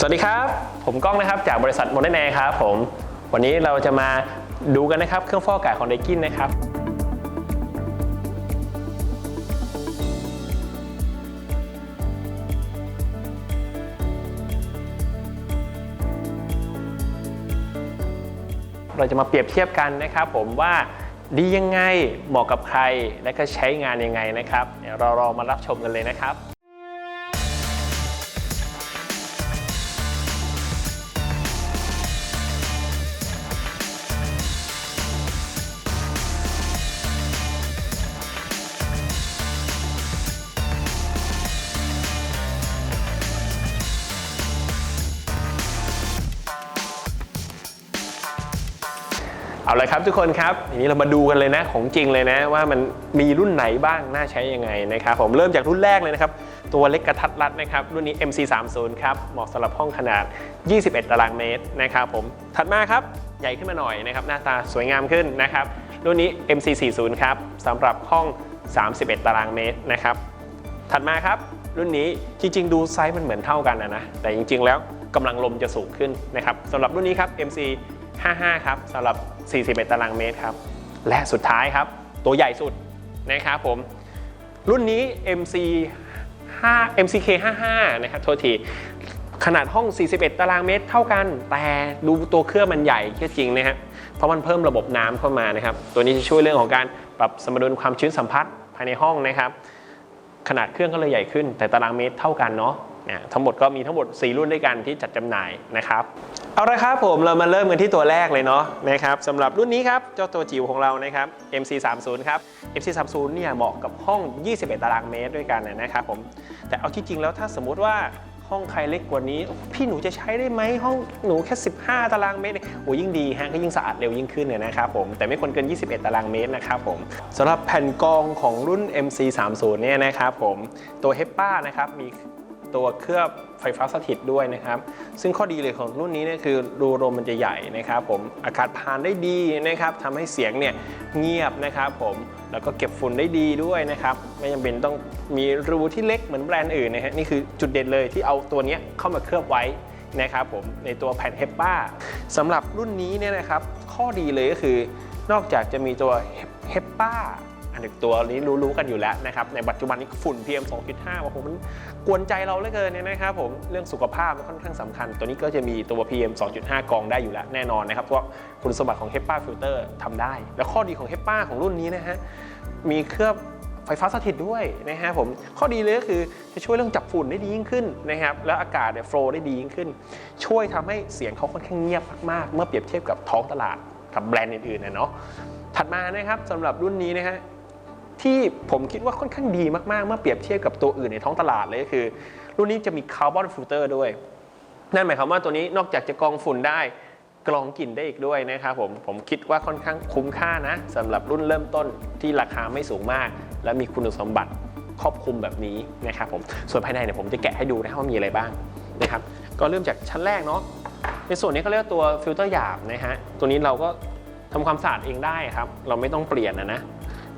สวัสดีครับ ผมก้องนะครับจากบริษัทโมเดนแอร์ครับผม วันนี้เราจะมาดูกันนะครับเครื่องฟอกอากาศของไดกินนะครับเราจะมาเปรียบเทียบกันนะครับผมว่าดียังไงเหมาะกับใครและก็ใช้งานยังไงนะครับเดี๋ยวเรารอมารับชมกันเลยนะครับ เอาลยครับทุกคนครับทีนี้เรามาดูกันเลยนะของจริงเลยนะว่ามันมีรุ่นไหนบ้างน่าใช้ยังไงนะครับผมเริ่มจากรุ่นแรกเลยนะครับ ตัวเล็กกระทัดรัดนะครับ รุ่นนี้ MC30 ครับเหมาะสำหรับห้องขนาด 21 ตารางเมตรนะครับผมถัดมาครับใหญ่ขึ้นมาหน่อยนะครับ หน้าตาสวยงามขึ้นนะครับ รุ่นนี้ MC40 ครับสำหรับห้อง 31 ตารางเมตรนะครับ ถัดมาครับรุ่นนี้จริง ๆ ดูไซส์มันเหมือนเท่ากันนะนะแต่จริง ๆ แล้วกำลังลมจะสูงขึ้นนะครับสำหรับรุ่นนี้ครับ MC 55 ครับสำหรับ 41 ตารางเมตรครับ และสุดท้ายครับ ตัวใหญ่สุดนะครับผม รุ่นนี้ MC 5 MCK 55นะครับ โทษที ขนาดห้อง 41 ตารางเมตรเท่ากัน แต่ดูตัวเครื่องมันใหญ่ก็จริงนะฮะเพราะมันเพิ่มระบบน้ำเข้ามานะครับ ตัวนี้จะช่วยเรื่องของการปรับสมดุลความชื้นสัมผัสภายในห้องนะครับ ขนาดเครื่องก็เลยใหญ่ขึ้น แต่ตารางเมตรเท่ากันเนาะ นี่ยทั้งหมดก็มีทั้งหมด 4 รุ่นด้วยกันที่จัดจำหน่ายนะครับ เอาละครับผมเรามาเริ่มกันที่ตัวแรกเลยเนาะนะครับสำหรับรุ่นนี้ครับเจ้าตัวจิ๋วของเรานะครับ MC30 ครับ MC30 เนี่ยเหมาะกับห้อง 21 ตารางเมตรด้วยกันนะครับผมแต่เอาที่จริงแล้วถ้าสมมุติว่าห้องใครเล็กกว่านี้ พี่หนูจะใช้ได้ไหมห้องหนูแค่ 15 ตารางเมตรโอ้ยิ่งดีฮะก็ยิ่งสะอาดเร็วยิ่งขึ้นเนี่ยนะครับผมแต่ไม่ควรเกิน 21 ตารางเมตรนะครับผมสำหรับแผ่นกองของรุ่น MC30 เนี่ยนะครับผมตัว HEPA นะครับมี ตัวเคลือบไฟฟ้าสถิตด้วยนะครับ ซึ่งข้อดีเลยของรุ่นนี้เนี่ยคือรูลมมันจะใหญ่นะครับผมอากาศผ่านได้ดีนะครับทำให้เสียงเนี่ยเงียบนะครับผมแล้วก็เก็บฝุ่นได้ดีด้วยนะครับ ไม่จำเป็นต้องมีรูที่เล็กเหมือนแบรนด์อื่นนะฮะนี่คือจุดเด่นเลยที่เอาตัวเนี้ยเข้ามาเคลือบไว้นะครับผมในตัวแผ่นเฮปป้าสำหรับรุ่นนี้เนี่ยนะครับ ข้อดีเลยก็คือนอกจากจะมีตัวเฮปป้า อันหนึ่งตัวนี้รู้ๆกันอยู่แล้วนะครับในปัจจุบันนี้ฝุ่น PM 2.5ว่าผมมันกวนใจเราเหลือเกินเนี่ยนะครับผมเรื่องสุขภาพมันค่อนข้างสำคัญ ตัวนี้ก็จะมีตัว PM 2.5 กองได้อยู่แล้วแน่นอนนะครับเพราะคุณสมบัติของ HEPA filter ทำได้ แล้วข้อดีของ HEPA ของรุ่นนี้นะฮะมีเคลือบไฟฟ้าสถิตด้วยนะฮะผมข้อดีเลยก็คือจะช่วยเรื่องจับฝุ่นได้ดียิ่งขึ้นนะครับแล้วอากาศเนี่ยโฟล์ได้ดียิ่งขึ้น ช่วยทำให้เสียงเขาค่อนข้างเงียบมากๆ เมื่อเปรียบเทียบกับท้องตลาดกับแบรนด์อื่นๆนะเนาะถัดมานะครับสำหรับรุ่นนี้นะฮะ ที่ผมคิดว่าค่อนข้างดีมากๆ เมื่อเปรียบเทียบกับตัวอื่นในท้องตลาดเลยก็คือ รุ่นนี้จะมีคาร์บอนฟิลเตอร์ด้วย นั่นหมายความว่าตัวนี้นอกจากจะกรองฝุ่นได้กรองกลิ่นได้อีกด้วยนะครับผมผมคิดว่าค่อนข้างคุ้มค่านะสำหรับรุ่นเริ่มต้นที่ราคาไม่สูงมาก และมีคุณสมบัติครอบคลุมแบบนี้นะครับผมส่วนภายในเนี่ยผมจะแกะให้ดูนะว่ามีอะไรบ้างนะครับก็เริ่มจากชั้นแรกเนาะในส่วนนี้เขาเรียกว่าตัวฟิลเตอร์หยาบนะฮะตัวนี้เราก็ทำความสะอาดเองได้ครับ เราไม่ต้องเปลี่ยนนะนะ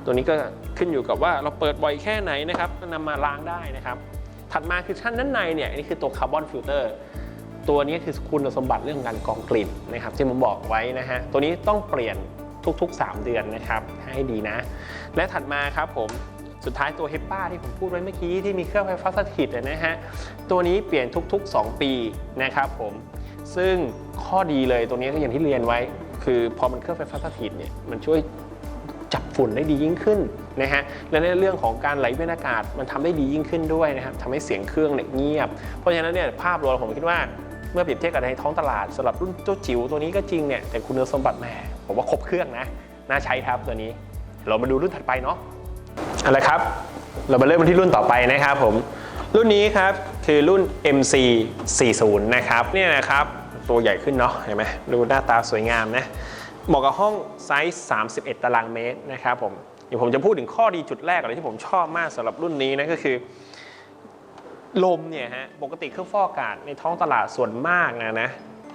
ตัวนี้ก็ขึ้นอยู่กับว่าเราเปิดบ่อยแค่ไหนนะครับนำมาล้างได้นะครับ ถัดมาคือชั้นด้านในเนี่ยอันนี่คือตัวคาร์บอนฟิลเตอร์ตัวนี้คือคุณสมบัติเรื่องการกรองกลิ่นนะครับที่ผมบอกไว้นะฮะตัวนี้ต้องเปลี่ยนทุกๆ 3 เดือนนะครับให้ดีนะ และถัดมาครับผมสุดท้ายตัวเฮปปาที่ผมพูดไว้เมื่อกี้ที่มีเครื่องไฟฟ้าสถิตนะฮะตัวนี้เปลี่ยนทุก ๆ 2 ปีนะครับผมซึ่งข้อดีเลยตัวนี้ก็อย่างที่เรียนไว้ คือพอมันเครื่องไฟฟ้าสถิตเนี่ยมันช่วย ฝุ่นได้ดียิ่งขึ้นนะฮะและในเรื่องของการไหลเวียนอากาศมันทำได้ดียิ่งขึ้นด้วยนะครับทำให้เสียงเครื่องเนี่ยเงียบ เพราะฉะนั้นเนี่ยภาพรวมผมคิดว่าเมื่อเปรียบเทียบกับในท้องตลาดสำหรับรุ่นเจ้าจิ๋วตัวนี้ก็จริงเนี่ยแต่คุณสมบัติแหมผมว่าครบเครื่องนะน่าใช้ครับตัวนี้ เรามาดูรุ่นถัดไปเนาะอาละครับ เรามาเริ่มกันที่รุ่นต่อไปนะครับผมรุ่นนี้ครับคือรุ่น MC 40นะครับเนี่ยนะครับตัวใหญ่ขึ้นเนาะเห็นไหมดูหน้าตาสวยงามนะ เหมาะกับห้องไซส์ 31 ตารางเมตรนะครับผมเดี๋ยวผมจะพูดถึงข้อดีจุดแรกอะไรที่ผมชอบมากสำหรับรุ่นนี้นะก็คือ ลมเนี่ยฮะปกติเครื่องฟอกอากาศในท้องตลาดส่วนมากนะนะ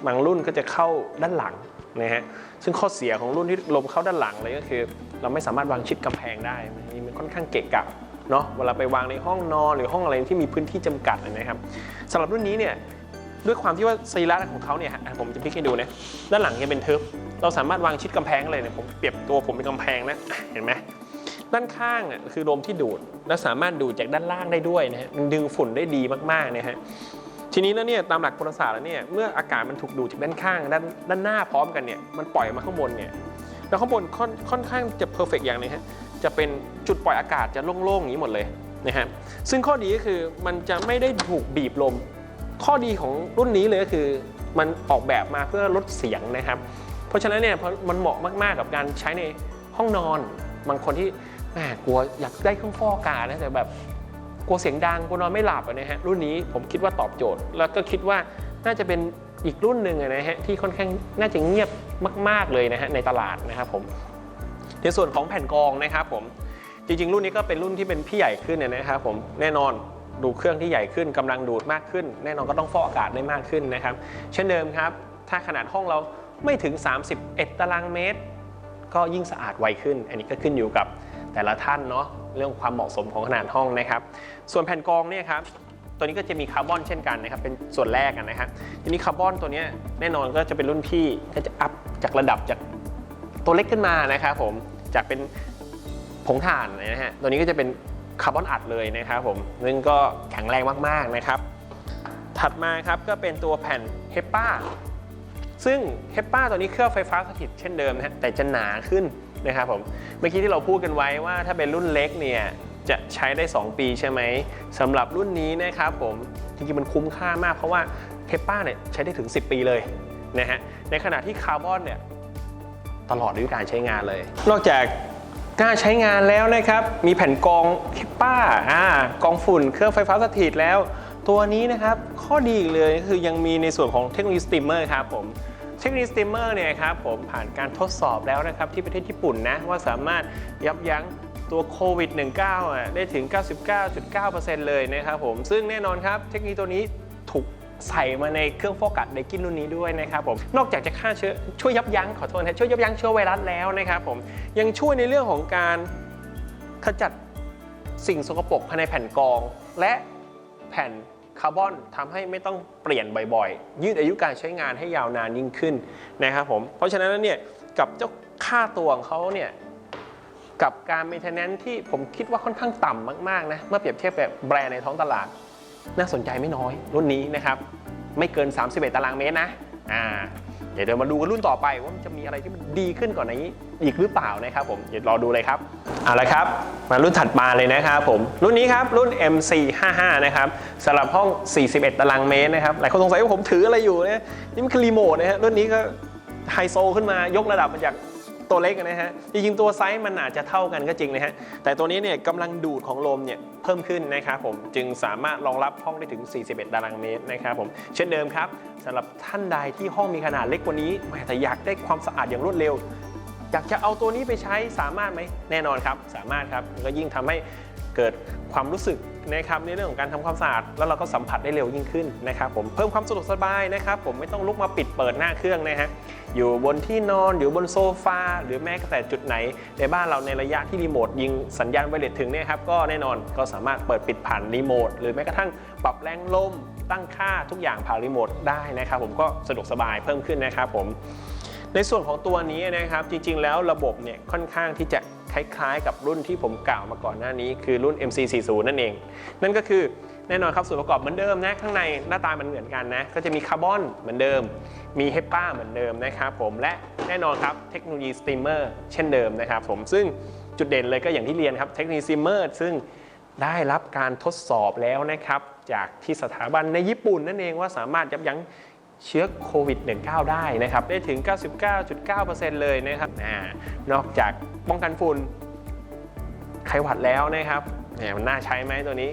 บางรุ่นก็จะเข้าด้านหลังนะฮะซึ่งข้อเสียของรุ่นที่ลมเข้าด้านหลังเลยก็คือ เราไม่สามารถวางชิดกำแพงได้มันมันค่อนข้างเกะกะเนาะเวลาไปวางในห้องนอนหรือห้องอะไรที่มีพื้นที่จำกัดนะครับสำหรับรุ่นนี้เนี่ย ด้วยความที่ว่าสรีระของเขาเนี่ยฮะผมจะพลิกให้ดูนะด้านหลังยังเป็นทึบเราสามารถวางชิดกำแพงเลยเนี่ยผมเปรียบตัวผมเป็นกำแพงนะเห็นไหมด้านข้างอะคือลมที่ดูด และสามารถดูดจากด้านล่างได้ด้วยนะฮะมันดึงฝุ่นได้ดีมากๆนะฮะทีนี้แล้วเนี่ยตามหลักโหราศาสตร์แล้วเนี่ยเมื่ออากาศมันถูกดูดจากด้านข้างด้านด้านหน้าพร้อมกันเนี่ยมันปล่อยมาข้างบนเนี่ยแล้วข้างบนค่อนค่อนข้างจะเพอร์เฟกอย่างนึงฮะจะเป็นจุดปล่อยอากาศจะโล่งๆอย่างนี้หมดเลยนะฮะซึ่งข้อดีก็คือมันจะไม่ได้ถูกบีบลม ข้อดีของรุ่นนี้เลยก็คือมันออกแบบมาเพื่อลดเสียงนะครับ เพราะฉะนั้นเนี่ยมันเหมาะมากๆกับการใช้ในห้องนอน บางคนที่แหมกลัวอยากได้เครื่องฟอกอากาศนะแต่แบบกลัวเสียงดังกลัวนอนไม่หลับนะฮะรุ่นนี้ผมคิดว่าตอบโจทย์ แล้วก็คิดว่าน่าจะเป็นอีกรุ่นหนึ่งนะฮะที่ค่อนข้างน่าจะเงียบมาก ๆเลยนะฮะในตลาดนะครับผมในส่วนของแผ่นกรองนะครับผมจริงๆ รุ่นนี้ก็เป็นรุ่นที่เป็นพี่ใหญ่ขึ้นเนยนะครับผมแน่นอน ดูเครื่องที่ใหญ่ขึ้นกำลังดูดมากขึ้น แน่นอนก็ต้องฟอกอากาศได้มากขึ้นนะครับ เช่นเดิมครับ ถ้าขนาดห้องเราไม่ถึง 31 ตารางเมตร ก็ยิ่งสะอาดไวขึ้น อันนี้ก็ขึ้นอยู่กับแต่ละท่านเนาะเรื่องความเหมาะสมของขนาดห้องนะครับ ส่วนแผ่นกรองเนี่ยครับตัวนี้ก็จะมีคาร์บอนเช่นกันนะครับเป็นส่วนแรกอะนะครับทีนี้คาร์บอนตัวนี้แน่นอนก็จะเป็นรุ่นพี่ก็จะอัพจากระดับจากตัวเล็กขึ้นมานะครับผมจากเป็นผงถ่านนะฮะตัวนี้ก็จะเป็น คาร์บอนอัดเลยนะครับผมซึ่งก็แข็งแรงมากๆนะครับ ถัดมาครับก็เป็นตัวแผ่นเฮปปาซึ่งเฮปปาตัวนี้เคลือบไฟฟ้าสถิตเช่นเดิมนะฮะแต่จะหนาขึ้นนะครับผมเมื่อกี้ที่เราพูดกันไว้ว่าถ้าเป็นรุ่นเล็กเนี่ยจะใช้ได้ 2 ปีใช่ไหมสำหรับรุ่นนี้นะครับผมจริงๆมันคุ้มค่ามากเพราะว่าเฮปป้าเนี่ยใช้ได้ถึง 10 ปีเลยนะฮะในขณะที่คาร์บอนเนี่ยตลอดอายุการใช้งานเลย นอกจาก กล้าใช้งานแล้วนะครับ มีแผ่นกรองคิปป้าอ่ากรองฝุ่น เครื่องไฟฟ้าสถิตแล้ว ตัวนี้นะครับข้อดีอีกเลยก็คือยังมีในส่วนของเทคโนโลยีสตรีมเมอร์ครับผมเทคโนโลยีสตรีมเมอร์เนี่ยครับผมผ่านการทดสอบแล้วนะครับที่ประเทศญี่ปุ่นนะว่าสามารถยับยั้งตัวโควิด -19 อะได้ถึง 99.9%เลยนะครับผมซึ่งแน่นอนครับเทคโนโลยีตัวนี้ถูก ใส่มาในเครื่องฟอกอากาศไดกินรุ่นนี้ด้วยนะครับผมนอกจากจะฆ่าเชื้อช่วยยับยั้งขอโทษนะช่วยยับยั้งเชื้อไวรัสแล้วนะครับผมยังช่วยในเรื่องของการขจัดสิ่งสกปรกภายในแผ่นกรอง และแผ่นคาร์บอนทำให้ไม่ต้องเปลี่ยนบ่อยๆ ยืดอายุการใช้งานให้ยาวนานยิ่งขึ้นนะครับผมเพราะฉะนั้นเนี่ยกับเจ้าค่าตัวของเขาเนี่ยกับการ maintenance ที่ผมคิดว่าค่อนข้างต่ำมากๆนะเมื่อเปรียบเทียบแบบแบรนด์ในท้องตลาด น่าสนใจไม่น้อยรุ่นนี้นะครับไม่เกิน 31 ตารางเมตรนะอ่าเดี๋ยวเดี๋ยวมาดูกันรุ่นต่อไปว่ามันจะมีอะไรที่มันดีขึ้นกว่อนนี้อีกหรือเปล่านะครับผมเดี๋ยวรอดูเลยครับเอาละครับ มารุ่นถัดมาเลยนะครับผมรุ่นนี้ครับรุ่น MC55 นะครับสำหรับห้อง 41 ตารางเมตรนะครับหลายคนสงสัยว่าผมถืออะไรอยู่เนี่ยนี่มันคือรีโมทนะฮะรุ่นนี้ก็ไฮโซขึ้นมายกระดับมาจาก ตัวเล็กนะฮะ จริงๆ ตัวไซส์มันอาจจะเท่ากันก็จริงนะฮะ แต่ตัวนี้เนี่ยกำลังดูดของลมเนี่ยเพิ่มขึ้นนะครับผม จึงสามารถรองรับห้องได้ถึง 41 ตารางเมตรนะครับผม เช่นเดิมครับสำหรับท่านใดที่ห้องมีขนาดเล็กกว่านี้แต่อยากได้ความสะอาดอย่างรวดเร็ว อยากจะเอาตัวนี้ไปใช้สามารถไหมแน่นอนครับ สามารถครับก็ยิ่งทำให้ เกิดความรู้สึกนะครับในเรื่องของการทำความสะอาดแล้วเราก็สัมผัสได้เร็วยิ่งขึ้นนะครับผมเพิ่มความสะดวกสบายนะครับผมไม่ต้องลุกมาปิดเปิดหน้าเครื่องนะฮะอยู่บนที่นอนอยู่บนโซฟาหรือแม้กระแต่จุดไหน ในบ้านเราในระยะที่รีโมทยิงสัญญาณไวเลสถึงเนี่ยครับก็แน่นอนก็สามารถเปิดปิดผ่านรีโมทหรือแม้กระทั่งปรับแรงลมตั้งค่าทุกอย่างผ่านรีโมทได้นะครับผมก็สะดวกสบายเพิ่มขึ้นนะครับผมในส่วนของตัวนี้นะครับจริงๆ แล้วระบบเนี่ยค่อนข้างที่จะ คล้ายๆ กับรุ่นที่ผมกล่าวมาก่อนหน้านี้ คือรุ่น MC40 นั่นเอง นั่นก็คือแน่นอนครับส่วนประกอบเหมือนเดิมนะข้างในหน้าตามันเหมือนกันนะ ก็จะมีคาร์บอนเหมือนเดิม มีเฮปป้าเหมือนเดิมนะครับผมและแน่นอนครับเทคโนโลยีสตรีมเมอร์เช่นเดิมนะครับผมซึ่งจุดเด่นเลยก็อย่างที่เรียนครับเทคโนโลยีสตรีมเมอร์ซึ่งได้รับการทดสอบแล้วนะครับ จากที่สถาบันในญี่ปุ่นนั่นเองว่าสามารถยับยั้ง เชื้อโควิด -19 ได้นะครับ ได้ถึง 99.9%เลยนะครับอนอกจากป้องกันฝุ่นไข้หวัดแล้วนะครับแหมมันน่าใช้ไหมตัวนี้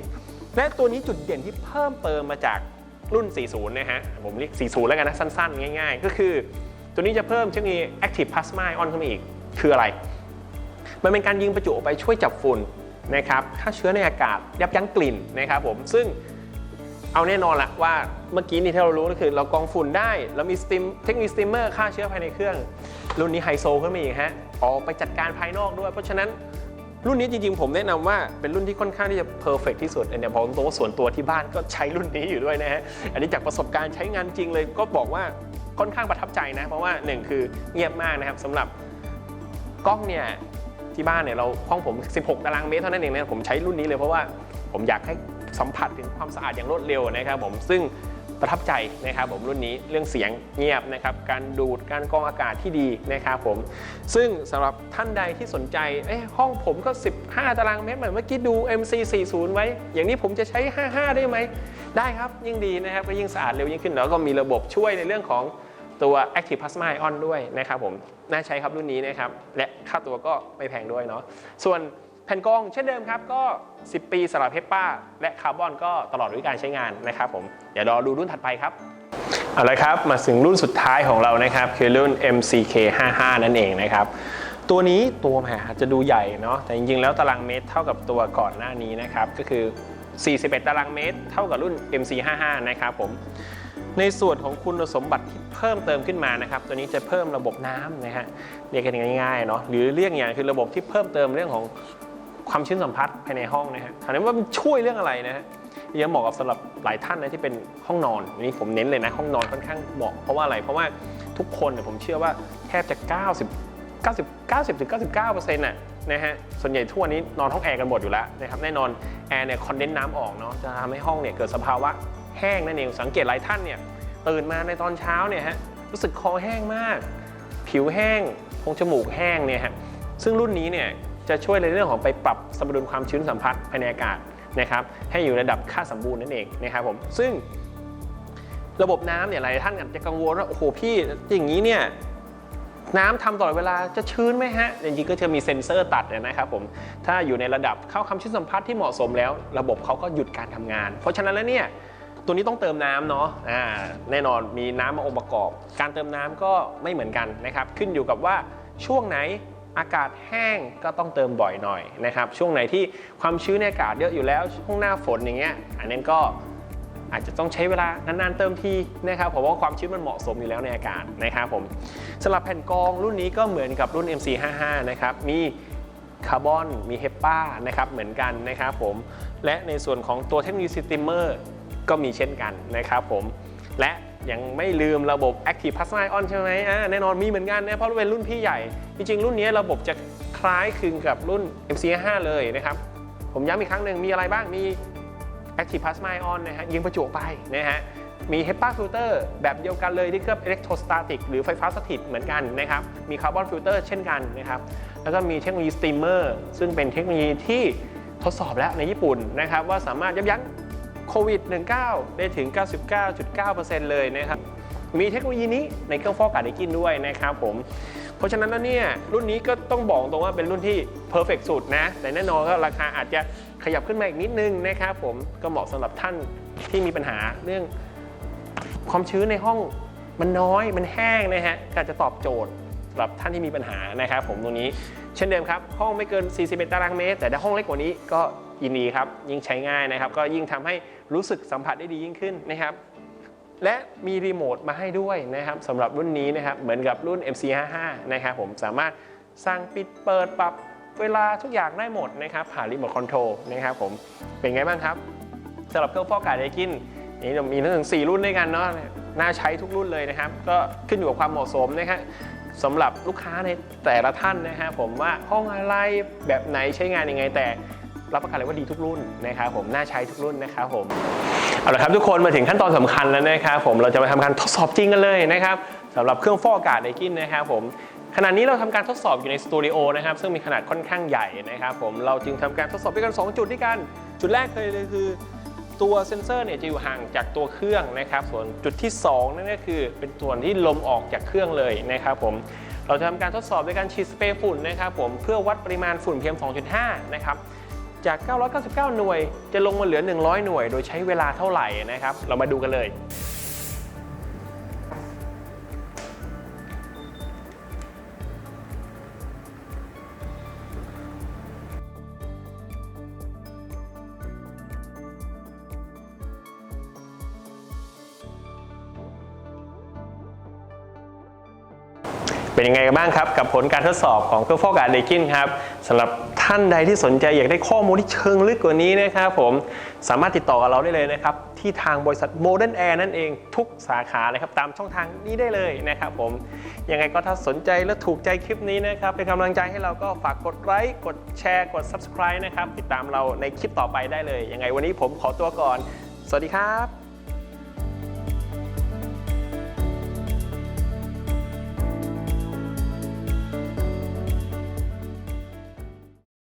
และตัวนี้จุดเด่นที่เพิ่มเติมมาจากรุ่น 40 นะฮะ ผมเรียก 40 แล้วกันนะสั้นๆ ง่ายๆ ก็คือ ตัวนี้จะเพิ่มเทคโนโลยี Active Plasma Ion เข้ามาอีก คืออะไร มันเป็นการยิงประจุออกไปช่วยจับฝุ่นนะครับฆ่าเชื้อในอากาศยับยั้งกลิ่นนะครับผมซึ่ง เอาแน่นอนละว่าเมื่อกี้นี่ที่เรารู้ก็คือ เรากองฝุ่นได้ เรามีสติมเทคโนโลยีสติมเมอร์ฆ่าเชื้อภายในเครื่อง รุ่นนี้ไฮโซขึ้นมาอีกฮะออกไปจัดการภายนอกด้วย เพราะฉะนั้นรุ่นนี้จริงๆ ผมแนะนำว่าเป็นรุ่นที่ค่อนข้างที่จะเพอร์เฟกที่สุดอันเนี้ยบอตรงๆว่าส่วนตัวที่บ้านก็ใช้รุ่นนี้อยู่ด้วยนะฮะอันนี้จากประสบการณ์ใช้งานจริงเลยก็บอกว่าค่อนข้างประทับใจนะ เพราะว่าหนึ่งคือเงียบมากนะครับสำหรับกล้องเนี่ยที่บ้านเนี่ยเราห้องผม 16 ตารางเมตรเท่านั้นเองนะผมใช้รุ่นนี้เลยเพราะว่าผมอยากให้ สัมผัสถึงความสะอาดอย่างรวดเร็วนะครับผมซึ่งประทับใจนะครับผมรุ่นนี้เรื่องเสียงเงียบนะครับการดูดการกรองอากาศที่ดีนะครับผมซึ่งสำหรับท่านใดที่สนใจเอ๊ห้องผมก็ 15 ตารางเมตรเหมือนเมื่อกี้ดู MC40 ไว้ อย่างนี้ผมจะใช้ 55 ได้ไหม ได้ครับยิ่งดีนะครับก็ยิ่งสะอาดเร็วยิ่งขึ้น แล้วก็มีระบบช่วยในเรื่องของตัว Active Plasma Ion ด้วยนะครับผมน่าใช้ครับรุ่นนี้นะครับและค่าตัวก็ไม่แพงด้วยเนาะส่วน แผ่นกองเช่นเดิมครับก็ 10 ปีสำหรับเฮปป้า และคาร์บอนก็ตลอดอายุการใช้งานนะครับผมเดี๋ยวรอดูรุ่นถัดไปครับเอาละครับมาถึงรุ่นสุดท้ายของเรานะครับคือรุ่น MCK 55นั่นเองนะครับตัวนี้ตัวแหมจจะดูใหญ่เนาะแต่จริงๆ แล้วตารางเมตรเท่ากับตัวก่อนหน้านี้นะครับก็คือ 41 ตารางเมตร เท่ากับรุ่น MC55 นะครับผมในส่วนของคุณสมบัติที่เพิ่มเติมขึ้นมานะครับ ตัวนี้จะเพิ่มระบบน้ำนะฮะเรียกกันง่ายๆเนาะหรือเรียกอย่างคือระบบที่เพิ่มเติมเรื่องของ ความชื้นสัมผัสภายในห้องนะฮะถามว่ามันช่วยเรื่องอะไรนะฮะยังเหมาะกับสำหรับหลายท่านนะที่เป็นห้องนอนอันนี้ผมเน้นเลยนะห้องนอนค่อนข้างเหมาะเพราะว่าอะไร เพราะว่าทุกคนเนี่ยผมเชื่อว่าแทบจะ 90 90 90ถึง99%น่ะนะฮะส่วนใหญ่ทั่วนี้นอนห้องแอร์กันหมดอยู่แล้วนะครับแน่นอนแอร์เนี่ยคอนเดนซ์น้ำออกเนาะจะทำให้ห้องเนี่ยเกิดสภาวะแห้งนั่นเองสังเกตหลายท่านเนี่ยตื่นมาในตอนเช้าเนี่ยฮะรู้สึกคอแห้งมาก ผิวแห้งโพรงจมูกแห้งเนี่ยฮะซึ่งรุ่นนี้เนี่ย จะช่วยในเรื่องของไปปรับสมดุลความชื้นสัมผัสภายในอากาศนะครับให้อยู่ในระดับค่าสมบูรณ์นั่นเองนะครับผมซึ่งระบบน้ำเนี่ยหลายท่านอาจจะกังวลว่าโอ้โหพี่อย่างนี้เนี่ยน้ำทำตลอดเวลาจะชื้นไหมฮะ จริงๆก็จะมีเซ็นเซอร์ตัดนะครับผม ถ้าอยู่ในระดับเข้าคำชื้นสัมผัสที่เหมาะสมแล้ว ระบบเขาก็หยุดการทำงาน เพราะฉะนั้นแล้วเนี่ยตัวนี้ต้องเติมน้ำเนาะอ่าแน่นอนมีน้ำมาองค์ประกอบ การเติมน้ำก็ไม่เหมือนกันนะครับ ขึ้นอยู่กับว่าช่วงไหน อากาศแห้งก็ต้องเติมบ่อยหน่อยนะครับ ช่วงไหนที่ความชื้นในอากาศเยอะอยู่แล้วช่วงหน้าฝนอย่างเงี้ยอันนั้นก็อาจจะต้องใช้เวลานานๆเติมทีนะครับเพราะว่าความชื้นมันเหมาะสมอยู่แล้วในอากาศนะครับผมสำหรับแผ่นกรองรุ่นนี้ก็เหมือนกับรุ่น MC55 นะครับมีคาร์บอนมีเฮปปานะครับเหมือนกันนะครับผมและในส่วนของตัวเทคโนโลยีสติมเมอร์ก็มีเช่นกันนะครับผม และยังไม่ลืมระบบ Active Plasma Ion ใช่ไหมอ่าแน่นอนมีเหมือนกันนะเพราะเป็นรุ่นพี่ใหญ่ จริงๆ รุ่นนี้ระบบจะคล้ายคลึงกับรุ่น MC55 เลยนะครับ ผมย้ำอีกครั้งหนึ่งมีอะไรบ้างมี Active Plasma Ion นะฮะยิงประจุไปนะฮะมี HEPA filter แบบเดียวกันเลยที่เคลือบ electrostatic หรือไฟฟ้าสถิตเหมือนกันนะครับ มีคาร์บอนฟิลเตอร์เช่นกันนะครับ แล้วก็มีเทคโนโลยีสตีมเมอร์ซึ่งเป็นเทคโนโลยีที่ทดสอบแล้วในญี่ปุ่นนะครับ ว่าสามารถยับยั้ง โควิด -19 ได้ถึง 99.9%เลยนะครับ มีเทคโนโลยีนี้ในเครื่องฟอกอากาศไดกินด้วยนะครับผม เพราะฉะนั้นแล้วเนี่ยรุ่นนี้ก็ต้องบอกตรงว่าเป็นรุ่นที่เพอร์เฟกสุดนะ แต่แน่นอนก็ราคาอาจจะขยับขึ้นมาอีกนิดนึงนะครับผมก็เหมาะสำหรับท่านที่มีปัญหาเรื่องความชื้นในห้องมันน้อยมันแห้งนะฮะก็อาจจะตอบโจทย์สำหรับท่านที่มีปัญหานะครับผมตรงนี้ เช่นเดิมครับ ห้องไม่เกิน 41 ตารางเมตร แต่ถ้าห้องเล็กกว่านี้ก็ ยินดีครับ ยิ่งใช้ง่ายนะครับ ก็ยิ่งทำให้รู้สึกสัมผัสได้ดียิ่งขึ้นนะครับและมีรีโมทมาให้ด้วยนะครับสำหรับรุ่นนี้นะครับเหมือนกับรุ่น MC55 นะครับผมสามารถสั่งปิดเปิดปรับเวลาทุกอย่างได้หมดนะครับผ่านรีโมทคอนโทรลนะครับผมเป็นไงบ้างครับสำหรับเครื่องฟอกอากาศไดกินนี่มีทั้งถึง 4 รุ่นด้วยกันเนาะน่าใช้ทุกรุ่นเลยนะครับ ก็ขึ้นอยู่กับความเหมาะสมนะฮะสำหรับลูกค้าในแต่ละท่านนะฮะผมว่าห้องอะไรแบบไหนใช้งานยังไงแต่ รับประกันเลยว่าดีทุกรุ่นนะครับผมน่าใช้ทุกรุ่นนะครับผมเอาละครับทุกคนมาถึงขั้นตอนสำคัญแล้วนะครับผมเราจะมาทำการทดสอบจริงกันเลยนะครับสำหรับเครื่องฟอกอากาศไดกินนะครับผมขณะนี้เราทำการทดสอบอยู่ในสตูดิโอนะครับซึ่งมีขนาดค่อนข้างใหญ่นะครับผมเราจึงทำการทดสอบด้วยกัน 2 จุดด้วยกัน จุดแรกเลยเลยคือตัวเซ็นเซอร์เนี่ยจะอยู่ห่างจากตัวเครื่องนะครับ ส่วนจุดที่ 2 นั่นก็คือเป็นส่วนที่ลมออกจากเครื่องเลยนะครับผมเราจะทำการทดสอบด้วยการฉีดสเปรย์ฝุ่นนะครับผมเพื่อวัดปริมาณฝุ่น PM 2.5 นะครับ จาก 999 หน่วย จะลงมาเหลือ 100 หน่วย โดยใช้เวลาเท่าไหร่นะครับ เรามาดูกันเลย เป็นยังไงกันบ้างครับ กับผลการทดสอบของเครื่องฟอกอากาศเดกินครับสำหรับ ท่านใดที่สนใจอยากได้ข้อมูลที่เชิงลึกกว่านี้นะครับผมสามารถติดต่อกับเราได้เลยนะครับ ที่ทางบริษัท Modern Air นั่นเองทุกสาขาเลยครับ ตามช่องทางนี้ได้เลยนะครับผม ยังไงก็ถ้าสนใจและถูกใจคลิปนี้นะครับ เป็นกำลังใจให้เราก็ฝากกดไลค์กดแชร์กด Subscribe นะครับ ติดตามเราในคลิปต่อไปได้เลย ยังไงวันนี้ผมขอตัวก่อน สวัสดีครับ